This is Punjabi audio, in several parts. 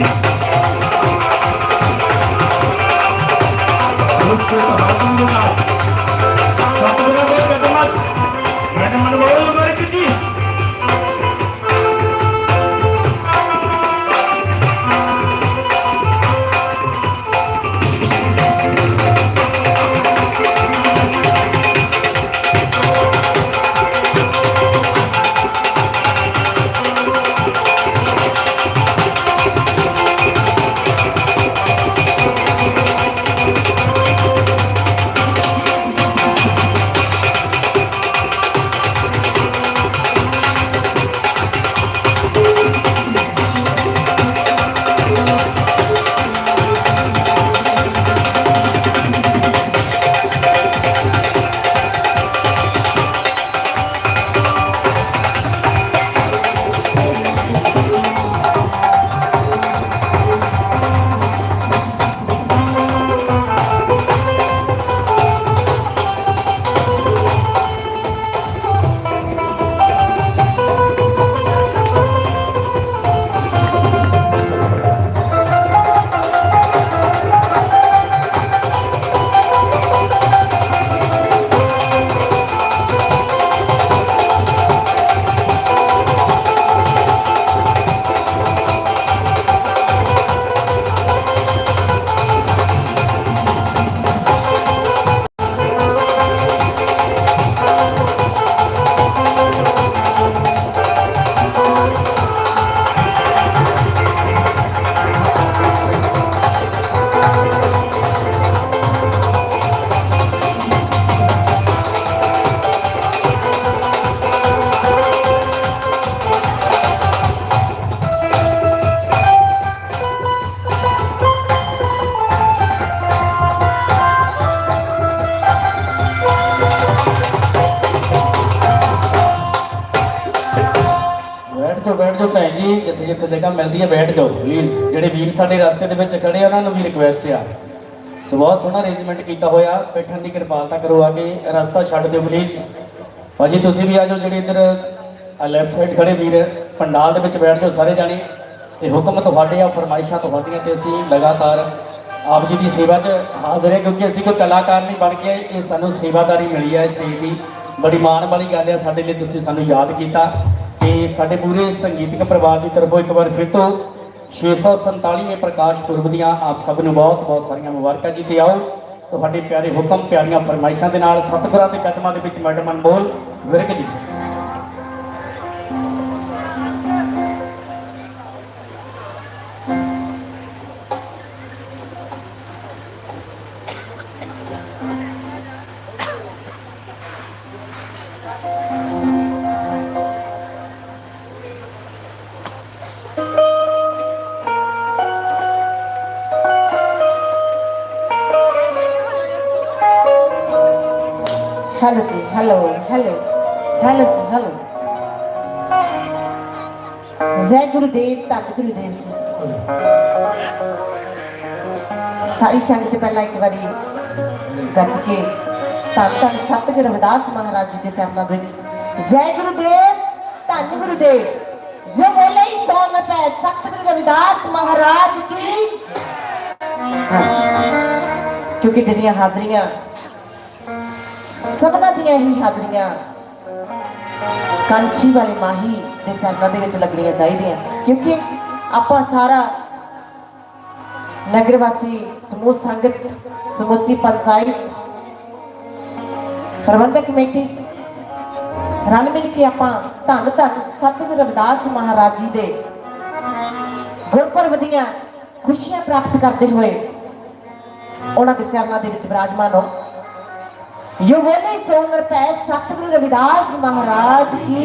ਮੈਡਮ ਜਿੱਥੇ ਜਿੱਥੇ ਮਿਲਦੀ ਹੈ, ਬੈਠ ਜਾਓ ਪਲੀਜ਼ ਜਿਹੜੇ ਵੀਰ ਸਾਡੇ ਰਸਤੇ ਦੇ ਵਿੱਚ ਖੜੇ ਆ, ਉਹਨਾਂ ਨੂੰ ਵੀ ਰਿਕੁਐਸਟ ਆ। ਸੋ ਬਹੁਤ ਸੋਹਣਾ ਅਰੇਂਜਮੈਂਟ ਕੀਤਾ ਹੋਇਆ। ਬੈਠਣ ਦੀ ਕਿਰਪਾਲਤਾ ਕਰੋ ਆ ਕੇ। ਰਸਤਾ ਛੱਡ ਦਿਓ ਪਲੀਜ਼ ਭਾਜੀ, ਤੁਸੀਂ ਵੀ ਆ ਜਾਓ, ਜਿਹੜੇ ਇੱਧਰ ਲੈਫਟ ਸਾਈਡ ਖੜੇ ਵੀਰ, ਪੰਡਾਲ ਦੇ ਵਿੱਚ ਬੈਠ ਜਾਓ ਸਾਰੇ ਜਾਣੇ। ਤੇ ਹੁਕਮ ਤੁਹਾਡੇ ਆ, ਫਰਮਾਇਸ਼ਾਂ ਤੁਹਾਡੀਆਂ ਤੇ ਅਸੀਂ ਲਗਾਤਾਰ ਆਪ ਜੀ ਦੀ ਸੇਵਾ 'ਚ ਹਾਜ਼ਰ ਹੈ, ਕਿਉਂਕਿ ਅਸੀਂ ਕੋਈ ਕਲਾਕਾਰ ਨਹੀਂ ਬਣ ਕੇ ਇਹ ਸਾਨੂੰ ਸੇਵਾਦਾਰੀ ਮਿਲੀ ਹੈ ਸਟੇਜ ਦੀ। ਬੜੀ ਮਾਣ ਵਾਲੀ ਗੱਲ ਹੈ ਸਾਡੇ ਲਈ ਤੁਸੀਂ ਸਾਨੂੰ ਯਾਦ ਕੀਤਾ। ਤੇ ਸਾਡੇ ਪੂਰੇ ਸੰਗੀਤਕ ਪਰਿਵਾਰ ਦੀ ਤਰਫੋਂ ਇੱਕ ਵਾਰ ਫਿਰ ਤੋਂ 647ਵੇਂ ਪ੍ਰਕਾਸ਼ ਪੁਰਬ ਦੀਆਂ ਆਪ ਸਭ ਨੂੰ ਬਹੁਤ ਬਹੁਤ ਸਾਰੀਆਂ ਮੁਬਾਰਕਾਂ ਜੀ, ਤੇ ਆਓ ਤੁਹਾਡੇ ਪਿਆਰੇ ਹੁਕਮ, ਪਿਆਰੀਆਂ ਫਰਮਾਇਸ਼ਾਂ ਦੇ ਨਾਲ ਸਤਿਗੁਰਾਂ ਦੇ ਕਦਮਾਂ ਦੇ ਵਿੱਚ ਮੈਡਮ ਅਨਮੋਲ Virk ji. Hello ji hello hello hello ji hello ਜੈ ਗੁਰਦੇਵ ਧੰਨ ਗੁਰਦੇਵ ਜੀ ਸਾਰੀ ਸੰਗਤ ਪਹਿਲਾਂ ਇੱਕ ਵਾਰੀ ਗੱਜ ਕੇ ਧੰਨ ਧੰਨ ਸਤਿਗੁਰ ਰਵਿਦਾਸ ਮਹਾਰਾਜ ਜੀ ਦੇ ਚਰਨਾਂ ਵਿੱਚ ਜੈ ਗੁਰੂਦੇਵ, ਧੰਨ ਗੁਰੂਦੇਵ। ਜੋ ਬੋਲੇ ਸੋ ਨ ਪੈ, ਸਤਿਗੁਰ ਰਵਿਦਾਸ ਮਹਾਰਾਜ ਕੀ। ਕਿਉਂਕਿ ਜਿਹੜੀਆਂ ਹਾਜ਼ਰੀਆਂ ਸਭਨਾਂ ਹੀ ਹਾਜ਼ਰੀਆਂ ਕੰਚੀ ਵਾਲੇ ਮਾਹੀ ਦੇ ਚਰਨਾਂ ਦੇ ਵਿੱਚ ਲੱਗਣੀਆਂ ਚਾਹੀਦੀਆਂ। ਕਿਉਂਕਿ ਆਪਾਂ ਸਾਰਾ ਨਗਰ ਵਾਸੀ ਸਮੂਹ ਸੰਗਤ, ਸਮੁੱਚੀ ਪੰਚਾਇਤ, ਪ੍ਰਬੰਧਕ ਕਮੇਟੀ, ਰਲ ਮਿਲ ਕੇ ਆਪਾਂ ਧੰਨ ਧੰਨ ਸਤਿਗੁਰੂ ਰਵਿਦਾਸ ਮਹਾਰਾਜ ਜੀ ਦੇ ਗੁਰਪੁਰਬ ਦੀਆਂ ਖੁਸ਼ੀਆਂ ਪ੍ਰਾਪਤ ਕਰਦੇ ਹੋਏ ਉਹਨਾਂ ਦੇ ਚਰਨਾਂ ਦੇ ਵਿੱਚ ਵਿਰਾਜਮਾਨ ਹੋ। ਯੋ ਬੋਲੇ ਸੋਨਰ ਪੈ ਸਤਿਗੁਰੂ ਰਵਿਦਾਸ ਮਹਾਰਾਜ ਕੀ।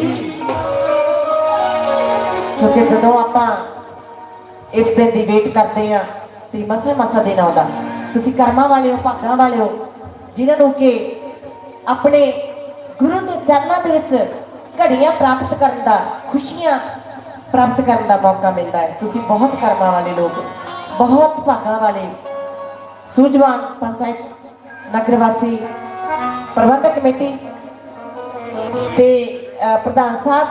ਕਿਉਂਕਿ ਜਦੋਂ ਆਪਾਂ ਇਸ ਦਿਨ ਦੀ ਵੇਟ ਕਰਦੇ ਆ ਤੇ ਮਸੇ ਮਸਾ ਦਿਨ ਆਉਂਦਾ। ਤੁਸੀਂ ਕਰਮਾਂ ਵਾਲੇ ਹੋ ਭਾਗਾਂ ਵਾਲੇ ਹੋ ਜਿਨ੍ਹਾਂ ਨੂੰ ਕਿ ਆਪਣੇ ਗੁਰੂ ਦੇ ਚਰਨਾਂ ਦੇ ਵਿੱਚ ਘੜੀਆਂ ਪ੍ਰਾਪਤ ਕਰਨ ਦਾ, ਖੁਸ਼ੀਆਂ ਪ੍ਰਾਪਤ ਕਰਨ ਦਾ ਮੌਕਾ ਮਿਲਦਾ ਹੈ। ਤੁਸੀਂ ਬਹੁਤ ਕਰਮਾਂ ਵਾਲੇ ਲੋਕ, ਬਹੁਤ ਭਾਗਾਂ ਵਾਲੇ ਸੂਝਵਾਨ ਪੰਚਾਇਤ ਨਗਰ ਵਾਸੀ ਪ੍ਰਬੰਧਕ ਕਮੇਟੀ ਤੇ ਪ੍ਰਧਾਨ ਸਾਹਿਬ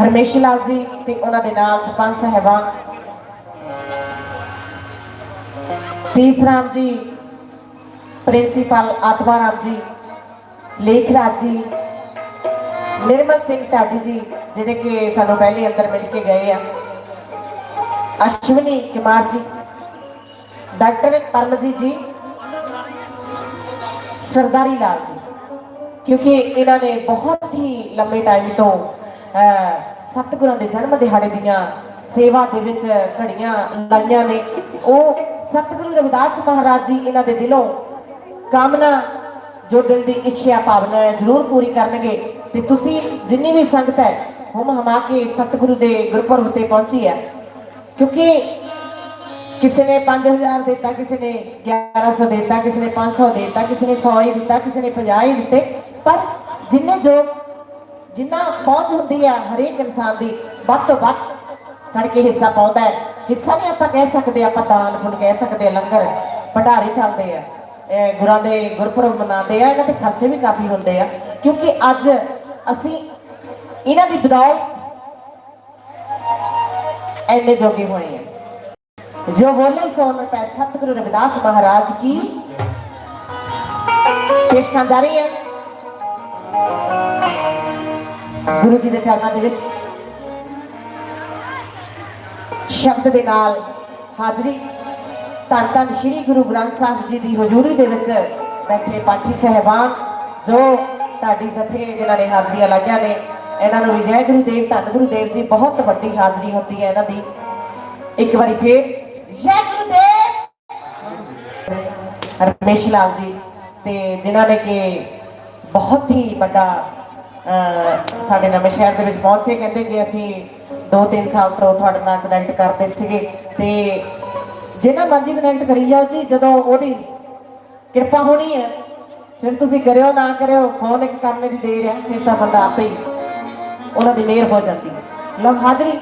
ਹਰਮੇਸ਼ ਲਾਲ ਜੀ ਤੇ ਉਹਨਾਂ ਦੇ ਨਾਲ ਸਰਪੰਚ ਸਾਹਿਬਾਨ ਤੀਰਥ ਰਾਮ ਜੀ, ਪ੍ਰਿੰਸੀਪਲ ਆਤਮਾ ਰਾਮ ਜੀ, ਲੇਖ ਰਾਜ ਜੀ, ਨਿਰਮਲ ਸਿੰਘ ਢਾਡੀ ਜੀ, ਜਿਹੜੇ ਕਿ ਸਾਨੂੰ ਪਹਿਲੇ ਅੰਦਰ ਮਿਲ ਕੇ ਗਏ ਆ। ਅਸ਼ਵਨੀ ਕੁਮਾਰ ਜੀ, ਡਾਕਟਰ ਪਰਮਜੀਤ ਜੀ ਸਰਦਾਰੀ ਲਾਲ ਜੀ, ਕਿਉਂਕਿ ਇਹਨਾਂ ਨੇ ਬਹੁਤ ਹੀ ਲੰਬੇ ਟਾਈਮ ਤੋਂ ਸਤਿਗੁਰਾਂ ਦੇ ਜਨਮ ਦਿਹਾੜੇ ਦੀਆਂ ਸੇਵਾ ਦੇ ਵਿੱਚ ਘੜੀਆਂ ਲਾਈਆਂ ਨੇ। ਉਹ ਸਤਿਗੁਰੂ ਰਵਿਦਾਸ ਮਹਾਰਾਜ ਜੀ ਇਹਨਾਂ ਦੇ ਦਿਲੋਂ ਕਾਮਨਾ, ਜੋ ਦਿਲ ਦੀ ਇੱਛਾ ਭਾਵਨਾ ਹੈ, ਜ਼ਰੂਰ ਪੂਰੀ ਕਰਨਗੇ। ਤੇ ਤੁਸੀਂ ਜਿੰਨੀ ਵੀ ਸੰਗਤ ਹੈ, ਹਮ ਹਮਾ ਕੇ ਸਤਿਗੁਰੂ ਦੇ ਗੁਰਪੁਰਬ ਤੇ ਪਹੁੰਚੀ ਹੈ, ਕਿਉਂਕਿ ਕਿਸੇ ਨੇ 5000 ਦਿੱਤਾ, ਕਿਸੇ ਨੇ 1100 ਦਿੱਤਾ, ਕਿਸੇ ਨੇ 500 ਦਿੱਤਾ, ਕਿਸੇ ਨੇ 100 ਹੀ ਦਿੱਤਾ, ਕਿਸੇ ਨੇ 50 ਹੀ ਦਿੱਤੇ। ਪਰ ਜਿੰਨੇ ਜੋ, ਜਿੰਨਾ ਪਹੁੰਚ ਹੁੰਦੀ ਆ ਹਰੇਕ ਇਨਸਾਨ ਦੀ, ਵੱਧ ਤੋਂ ਵੱਧ ਚੜ ਕੇ ਹਿੱਸਾ ਪਾਉਂਦਾ ਹੈ। ਹਿੱਸਾ ਨਹੀਂ ਆਪਾਂ ਕਹਿ ਸਕਦੇ, ਆਪਾਂ ਦਾਨ ਪੁੰਨ ਕਹਿ ਸਕਦੇ ਆ ਲੰਗਰ ਭੰਡਾਰੇ ਚੱਲਦੇ ਆ। ਇਹ ਗੁਰਾਂ ਦੇ ਗੁਰਪੁਰਬ ਮਨਾਉਂਦੇ ਆ, ਇਹਨਾਂ ਤੇ ਖਰਚੇ ਵੀ ਕਾਫੀ ਹੁੰਦੇ ਆ। ਕਿਉਂਕਿ ਅੱਜ ਅਸੀਂ ਇਹਨਾਂ ਦੀ ਬਦੌਲਤ ਐਨੇ ਜੋਗੇ ਹੋਏ ਆ। ਜੋ ਬੋਲੇ ਸੋ ਨ ਪੈ ਸਤਿਗੁਰੂ ਰਵਿਦਾਸ ਮਹਾਰਾਜ ਕੀ ਪੇਸ਼ਕਾਂ ਜਾਰੀ ਹੈ। ਗੁਰੂ ਜੀ ਦੇ ਚਰਨਾਂ ਦੇ ਵਿੱਚ ਸ਼ਬਦ ਦੇ ਨਾਲ ਹਾਜ਼ਰੀ। ਧੰਨ ਧੰਨ ਸ੍ਰੀ ਗੁਰੂ ਗ੍ਰੰਥ ਸਾਹਿਬ ਜੀ ਦੀ ਹਜ਼ੂਰੀ ਦੇ ਵਿੱਚ ਬੈਠੇ ਪਾਠੀ ਸਹਿਬਾਨ ਜੋ ਤੁਹਾਡੀ ਜਥੇ ਜਿਨ੍ਹਾਂ ਨੇ ਹਾਜ਼ਰੀਆਂ ਲਾਈਆਂ ਨੇ, ਇਹਨਾਂ ਨੂੰ ਵਿਜੈ ਗੁਰੂ ਦੇਵ, ਧੰਨ ਗੁਰੂ ਦੇਵ ਜੀ, ਬਹੁਤ ਵੱਡੀ ਹਾਜ਼ਰੀ ਹੁੰਦੀ ਹੈ ਇਹਨਾਂ ਦੀ। ਇੱਕ ਵਾਰੀ ਫੇਰ ਜੈ ਗੁਰੂ ਦੇਵ ਰਮੇਸ਼ ਲਾਲ ਜੀ ਤੇ ਜਿਨ੍ਹਾਂ ਨੇ ਕਿ ਬਹੁਤ ਹੀ ਵੱਡਾ ਸਾਡੇ ਨਵੇਂ ਸ਼ਹਿਰ ਦੇ ਵਿੱਚ ਪਹੁੰਚੇ, ਕਹਿੰਦੇ ਕਿ ਅਸੀਂ 2-3 ਸਾਲ ਤੋਂ ਤੁਹਾਡੇ ਨਾਲ ਕਨੈਕਟ ਕਰਦੇ ਸੀਗੇ। ਤੇ ਜਿੰਨਾ ਮਰਜ਼ੀ ਕਨੈਕਟ ਕਰੀ ਜਾਓ ਜੀ, ਜਦੋਂ ਉਹਦੀ ਕਿਰਪਾ ਹੋਣੀ ਹੈ, ਫਿਰ ਤੁਸੀਂ ਕਰਿਓ, ਨਾ ਕਰਿਓ ਫੋਨ ਇੱਕ ਕਰਨੇ ਦੀ ਦੇਰ ਹੈ ਫਿਰ ਤਾਂ ਬੰਦਾ ਆਪੇ ਹੀ ਉਹਨਾਂ ਦੀ ਮਿਹਰ ਹੋ ਜਾਂਦੀ ਹੈ। ਲਓ ਹਾਜ਼ਰੀ।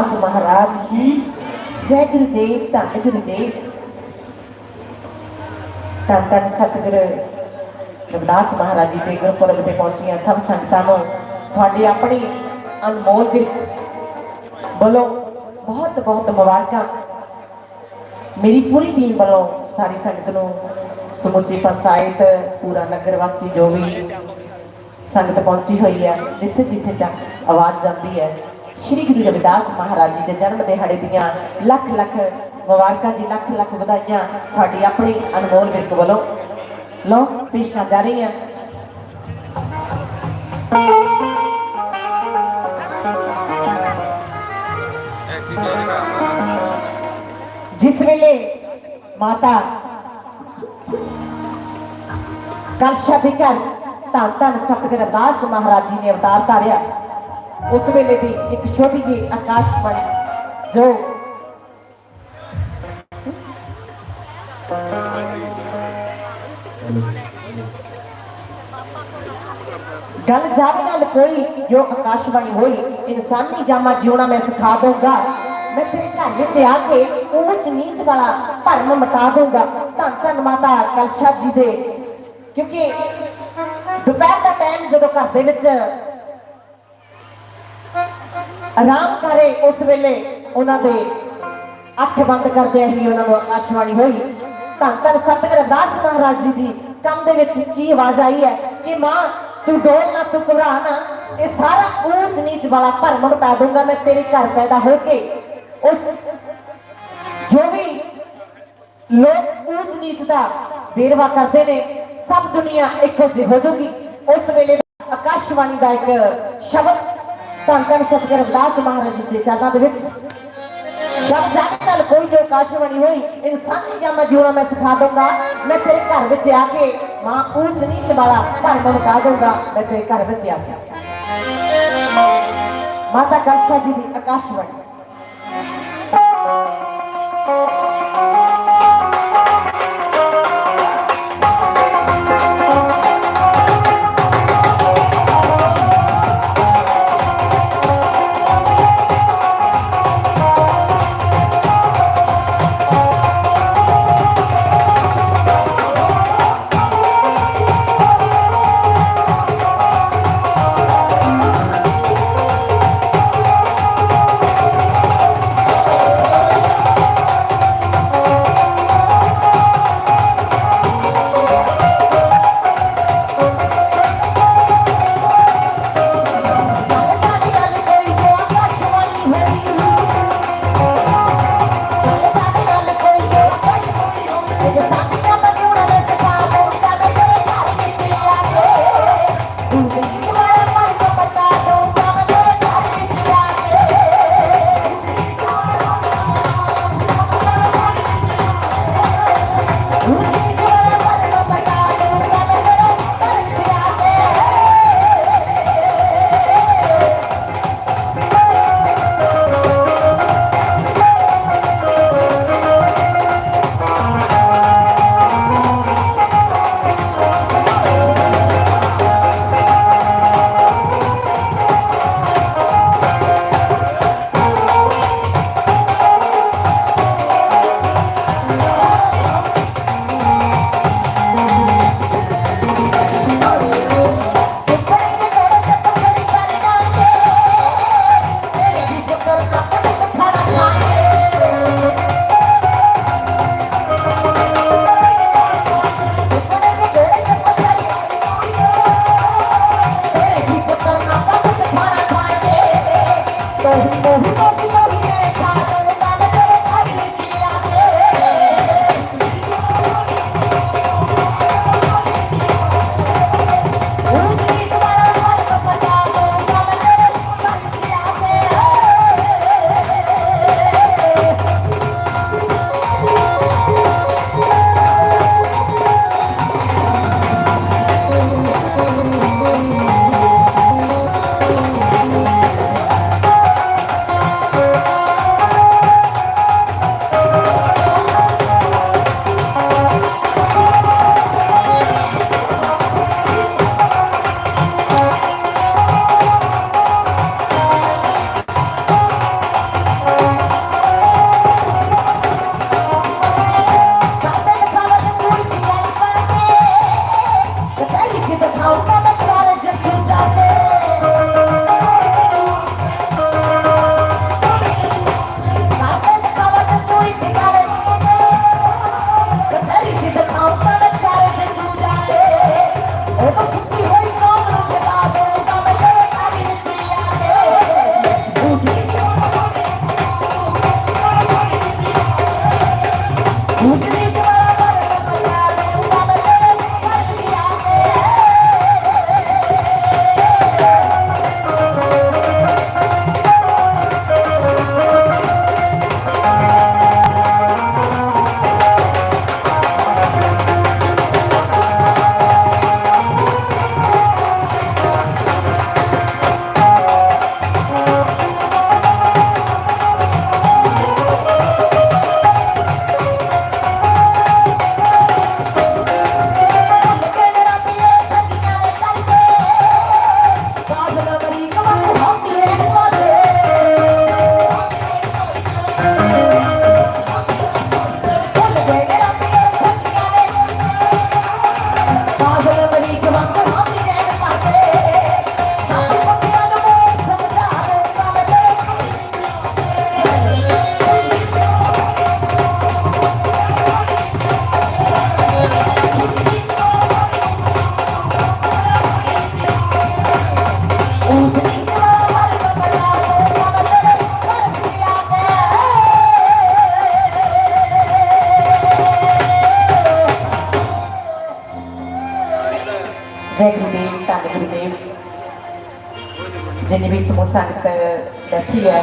ਸਤਿਗੁਰ ਮਹਾਰਾਜ ਕੀ ਜੈ ਗੁਰਦੇਵ ਧੰਨ ਗੁਰਦੇਵ ਧੰਨ ਧੰਨ ਸਤਿਗੁਰ ਰਵਿਦਾਸ ਮਹਾਰਾਜ ਜੀ ਦੇ ਗੁਰਪੁਰਬ ਤੇ ਪਹੁੰਚੀਆਂ ਸਭ ਸੰਗਤਾਂ ਨੂੰ ਤੁਹਾਡੀ ਆਪਣੀ ਅਨਮੋਲ ਵੀ ਬੋਲੋ ਬਹੁਤ ਬਹੁਤ ਮੁਬਾਰਕਾਂ ਮੇਰੀ ਪੂਰੀ ਟੀਮ ਵੱਲੋਂ ਸਾਰੀ ਸੰਗਤ ਨੂੰ ਸਮੁੱਚੀ ਪੰਚਾਇਤ ਪੂਰਾ ਨਗਰ ਵਾਸੀ ਜੋ ਵੀ ਸੰਗਤ ਪਹੁੰਚੀ ਹੋਈ ਹੈ ਜਿੱਥੇ ਜਿੱਥੇ ਆਵਾਜ਼ ਜਾਂਦੀ ਹੈ ਸ਼੍ਰੀ ਗੁਰੂ ਰਵਿਦਾਸ ਮਹਾਰਾਜ ਜੀ ਦੇ ਜਨਮ ਦਿਹਾੜੇ ਦੀਆਂ ਲੱਖ ਲੱਖ ਮੁਬਾਰਕਾਂ ਜੀ, ਲੱਖ ਲੱਖ ਵਧਾਈਆਂ ਤੁਹਾਡੀ ਆਪਣੀ ਅਨਮੋਲ ਵਿਰਕ ਵੱਲੋਂ ਲੋ ਪੇਸ਼ਕਾਂ ਜਾ ਰਹੀਆਂ ਜਿਸ ਵੇਲੇ ਮਾਤਾ ਕਲਸ਼ਾ ਦੇ ਘਰ ਧੰਨ ਧੰਨ ਸਤਿਗੁਰ ਅਰਦਾਸ ਮਹਾਰਾਜ ਜੀ ਨੇ ਅਵਤਾਰ ਧਾਰਿਆ ਉਸ ਵੇਲੇ ਦੀ ਇੱਕ ਛੋਟੀ ਜਿਹੀ ਆਕਾਸ਼ਵਾਣੀ। ਜੋ ਗੱਲ ਜਾਵੇ ਨਾਲ ਕੋਈ ਜੋ ਆਕਾਸ਼ਬਾਣੀ ਹੋਈ, ਇਨਸਾਨੀ ਜਾਮਾ ਜਿਉਣਾ ਮੈਂ ਸਿਖਾ ਦਊਂਗਾ। ਮੈਂ ਤੇਰੇ ਘਰ ਵਿੱਚ ਆ ਕੇ ਉੱਚ ਨੀਚ ਵਾਲਾ ਭਰਮ ਮਿਟਾ ਦਊਂਗਾ। ਧੰਨ ਧੰਨ ਮਾਤਾ ਕਲਸ਼ਾ ਜੀ ਦੇ। ਕਿਉਂਕਿ ਦੁਪਹਿਰ ਦਾ ਟਾਈਮ ਜਦੋਂ ਘਰ ਦੇ ਵਿੱਚ ਆਰਾਮ ਕਰੇ ਉਸ ਵੇਲੇ ਉਹਨਾਂ ਦੇ ਅੱਖ ਬੰਦ ਕਰਦੇ ਹੀ ਉਹਨਾਂ ਨੂੰ ਆਕਾਸ਼ਵਾਣੀ ਹੋਈ। ਧੰਨ ਧੰਨ ਸਤਿਗੁਰ ਅਰਦਾਸ ਮਹਾਰਾਜ ਜੀ ਦੀ ਕੰਮ ਦੇ ਵਿੱਚ ਕੀ ਆਵਾਜ਼ ਆਈ ਹੈ ਕਿ ਮਾਂ, ਤੂੰ ਡੋਲ ਨਾ, ਤੂੰ ਘਬਰਾ ਨਾ, ਇਹ ਸਾਰਾ ਊਚ ਨੀਚ ਵਾਲਾ ਭਰਮ ਮਿਟਾ ਦੂੰਗਾ ਮੈਂ ਤੇਰੇ ਘਰ ਪੈਦਾ ਹੋ ਕੇ। ਉਸ ਜੋ ਵੀ ਲੋਕ ਊਚ ਨੀਚ ਦਾ ਵੇਰਵਾ ਕਰਦੇ ਨੇ, ਸਭ ਦੁਨੀਆ ਇੱਕੋ ਜਿਹੀ ਹੋ ਜਾਊਗੀ। ਉਸ ਵੇਲੇ ਆਕਾਸ਼ਵਾਣੀ ਦਾ ਇੱਕ ਸ਼ਬਦ ਧੰਨ ਧੰਨ ਸਤਿਗੁਰ ਅਰਦਾਸ ਮਹਾਰਾਜ ਜੀ ਦੇ ਚਰਨਾਂ ਦੇ ਵਿੱਚ। ਜਦ ਜਾਣੇ ਨਾਲ ਕੋਈ ਜੋ ਆਕਾਸ਼ਵਾਣੀ ਹੋਈ, ਇਨਸਾਨੀ ਜਾਮਾ ਜਿਉਣਾ ਮੈਂ ਸਿਖਾ ਦੂੰਗਾ ਮੈਂ ਤੇਰੇ ਘਰ ਵਿੱਚ ਆ ਕੇ ਮਾਂ ਊਚ ਨੀਚ ਵਾਲਾ ਭਰਮ ਮਿਟਾ ਦੂੰਗਾ ਮੈਂ ਤੇਰੇ ਘਰ ਵਿੱਚ ਆ ਕੇ ਮਾਤਾ ਕਲਸ਼ਾ ਜੀ ਦੀ ਆਕਾਸ਼ਵਾਣੀ। gente. ਧੰਨ ਗੁਰਦੇਵ। ਜਿੰਨੀ ਵੀ ਸਮੂਹ ਸੰਗਤ ਬੈਠੀ ਹੈ,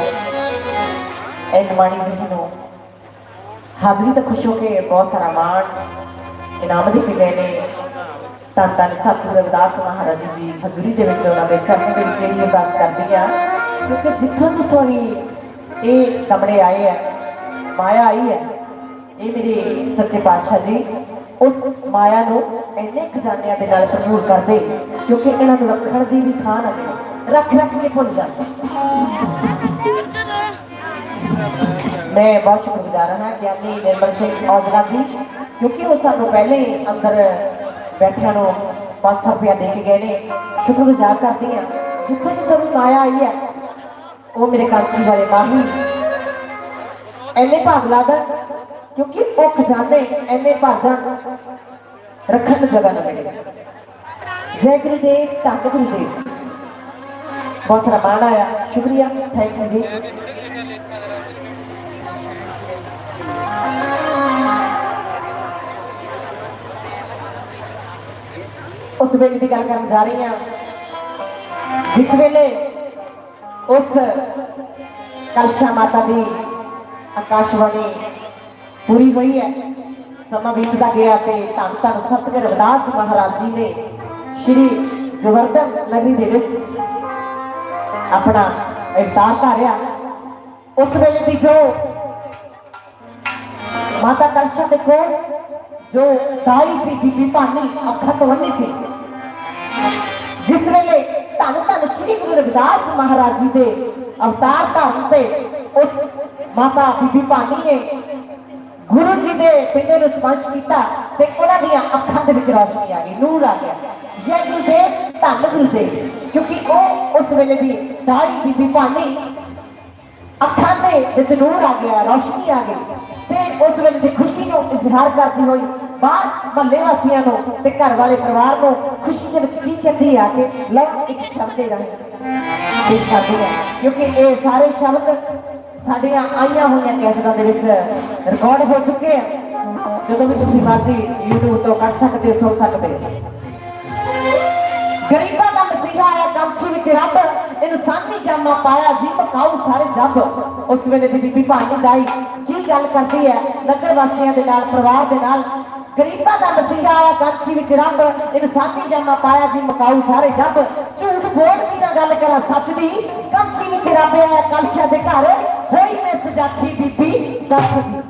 ਇਹ ਨਿਮਾਣੀ ਜੀ ਨੂੰ ਹਾਜ਼ਰੀ ਤਾਂ ਖੁਸ਼ ਹੋ ਕੇ ਬਹੁਤ ਸਾਰਾ ਮਾਣ, ਇਨਾਮ ਦੇ ਕੇ ਗਏ ਨੇ। ਤਾਂ ਤਾਂ ਸਤਿਗੁਰੂ ਰਵਿਦਾਸ ਮਹਾਰਾਜ ਦੀ ਹਜ਼ੂਰੀ ਦੇ ਵਿੱਚ ਉਹਨਾਂ ਦੇ ਚਰਨ ਦੇ ਵਿੱਚ ਇਹ ਅਰਦਾਸ ਕਰਦੀ ਆ, ਕਿਉਂਕਿ ਜਿੱਥੋਂ ਜਿੱਥੋਂ ਹੀ ਇਹ ਕਮਰੇ ਆਏ ਆ, ਮਾਇਆ ਆਈ ਹੈ, ਇਹ ਮੇਰੇ ਸੱਚੇ ਪਾਤਸ਼ਾਹ ਜੀ, ਉਸ ਮਾਇਆ ਨੂੰ ਇੰਨੇ ਖਜ਼ਾਨਿਆਂ ਦੇ ਨਾਲ ਭਰਪੂਰ ਕਰਦੇ, ਕਿਉਂਕਿ ਇਹਨਾਂ ਨੂੰ ਰੱਖਣ ਦੀ ਵੀ ਥਾਂ ਨਾ ਮਿਲੇ। ਰੱਖ ਰੱਖ ਕੇ ਭੁੱਲ ਜਾਂਦੇ ਮੈਂ ਬਹੁਤ ਸ਼ੁਕਰਗੁਜ਼ਾਰ ਹਾਂ ਗਿਆਨੀ ਨਿਰਮਲ ਸਿੰਘ ਔਜਲਾ ਜੀ, ਕਿਉਂਕਿ ਉਹ ਸਾਨੂੰ ਪਹਿਲੇ ਹੀ ਅੰਦਰ ਬੈਠਿਆਂ ਨੂੰ 500 ਰੁਪਇਆ ਦੇ ਕੇ ਗਏ ਨੇ। ਸ਼ੁਕਰਗੁਜ਼ਾਰ ਕਰਦੀ ਹਾਂ। ਜਿੱਥੇ ਜਿੱਥੇ ਵੀ ਮਾਇਆ ਆਈ ਹੈ, ਉਹ ਮੇਰੇ ਕਾਂਚੀ ਵਾਲੇ ਮਾਹੀ। ਐਨੇ ਭਾਗ ਲਾਦਾ, ਕਿਉਂਕਿ ਉਹ ਖਜ਼ਾਨੇ ਐਨੇ ਭਰ ਜਾਣ। ਰੱਖਣ ਨੂੰ ਜਗ੍ਹਾ ਨਾ ਮਿਲੇ। ਜੈ ਗੁਰੂਦੇਵ, ਧੰਨ ਗੁਰੂਦੇਵ। ਬਹੁਤ ਸਾਰਾ ਮਾਣ ਆਇਆ। ਸ਼ੁਕਰੀਆ। ਥੈਂਕਸ ਜੀ। ਉਸ ਵੇਲੇ ਦੀ ਗੱਲ ਕਰਨ ਜਾ ਰਹੀ ਹਾਂ। ਜਿਸ ਵੇਲੇ ਉਸ ਕਲਸ਼ਾ ਮਾਤਾ ਦੀ ਆਕਾਸ਼ਵਾਣੀ ਪੂਰੀ ਹੋਈ ਹੈ। ਸਮਾਂ ਬੀਤਦਾ ਗਿਆ ਤੇ ਧੰਨ ਧੰਨ ਸਤਿਗੁਰ ਰਵਿਦਾਸ ਮਹਾਰਾਜ ਜੀ ਨੇ ਸ਼੍ਰੀ ਗੋਵਰਧਨ ਨਗਰੀ ਦੇ ਵਿੱਚ ਆਪਣਾ ਅਵਤਾਰ ਧਾਰਿਆ। ਉਸ ਵੇਲੇ ਦੀ ਜੋ ਮਾਤਾ ਕਰਸ਼ਾ ਦੇ ਕੋਲ ਜੋ ਦਾਈ ਸੀ, ਬੀਬੀ ਭਾਨੀ, ਅੱਖਾਂ ਤੋਂ ਅੰਨੀ ਸੀ। ਜਿਸ ਵੇਲੇ ਧੰਨ ਧੰਨ ਸ਼੍ਰੀ ਗੁਰੂ ਰਵਿਦਾਸ ਮਹਾਰਾਜ ਜੀ ਦੇ ਅਵਤਾਰ ਧਾਰਨ ਤੇ ਉਸ ਮਾਤਾ ਬੀਬੀ ਭਾਨੀ ਨੇ ਗੁਰੂ ਜੀ ਦੇ ਪਿੰਡੇ ਨੂੰ ਸਪਰਸ਼ ਕੀਤਾ ਤੇ ਉਹਨਾਂ ਦੀਆਂ ਅੱਖਾਂ ਦੇ ਵਿੱਚ ਰੌਸ਼ਨੀ ਆ ਗਈ, ਨੂਰ ਆ ਗਿਆ। ਜੈ ਗੁਰਦੇਵ, ਧੰਨ ਗੁਰਦੇਵ, ਕਿਉਂਕਿ ਉਹ ਉਸ ਵੇਲੇ ਦੀ ਦਾਈ ਬੀਬੀ ਭਾਨੀ ਅੱਖਾਂ ਦੇ ਵਿੱਚ ਨੂਰ ਆ ਗਿਆ, ਰੌਸ਼ਨੀ ਆ ਗਈ। ਤੇ ਉਸ ਵੇਲੇ ਦੀ ਖੁਸ਼ੀ ਨੂੰ ਇਜ਼ਹਾਰ ਕਰਦੀ ਹੋਈ ਬਾਹਰ ਮਹੱਲੇ ਵਾਸੀਆਂ ਨੂੰ ਤੇ ਘਰ ਵਾਲੇ ਪਰਿਵਾਰ ਨੂੰ ਖੁਸ਼ੀ ਦੇ ਵਿੱਚ ਕੀ ਕਹਿੰਦੀ ਆ ਕੇ ਲਓ ਇੱਕ ਸ਼ਬਦ ਦੇ ਰਹੇ। ਪੇਸ਼ ਕਰਦੀ ਹੈ ਕਿਉਂਕਿ ਇਹ ਸਾਰੇ ਸ਼ਬਦ ਸਾਡੀਆਂ ਆਈਆਂ ਹੋਈਆਂ ਕੈਸਟਾਂ ਦੇ ਵਿੱਚ ਰਿਕਾਰਡ ਹੋ ਚੁੱਕੇ ਆ। ਜਦੋਂ ਵੀ ਤੁਸੀਂ ਮਰਜ਼ੀ YouTube ਤੋਂ ਕਰ ਸਕਦੇ ਹੋ ਸੁਣ ਸਕਦੇ ਹੋ। ਗਰੀਬਾਂ ਦਾ ਮਸੀਹਾ ਆਇਆ ਕਾਂਛੀ ਵਿੱਚ ਰੱਬ, ਇਨਸਾਨੀ ਜਾਮਾ ਪਾਇਆ, ਜੀ ਮਕਾਉ ਸਾਰੇ ਜੱਬ। ਉਸ ਵੇਲੇ ਦੀ ਬੀਬੀ ਭਾਈ ਦਾਈ ਕੀ ਗੱਲ ਕਰਦੀ ਹੈ ਨਗਰ ਵਾਸੀਆਂ ਦੇ ਨਾਲ, ਪਰਿਵਾਰ ਦੇ ਨਾਲ, ਗਰੀਬਾਂ ਦਾ ਮਸੀਹਾ ਆਇਆ ਕਾਂਛੀ ਵਿੱਚ ਰੱਬ, ਇਨਸਾਨੀ ਜਾਮਾ ਪਾਇਆ, ਜੀ ਮਕਾਉ ਸਾਰੇ ਜੱਬ। ਝੂਠ ਬੋਲਦੀ ਨਾ ਗੱਲ ਕਰਾਂ, ਸੱਚ ਦੀ ਕਾਂਛੀ ਵਿੱਚ ਰੱਬ ਆਇਆ, ਕਲਸ਼ਾ ਦੇ ਘਰ। ਹੋਈ ਮੈਂ ਸਜਾਖੀ ਬੀਬੀ ਦੱਸਦੀ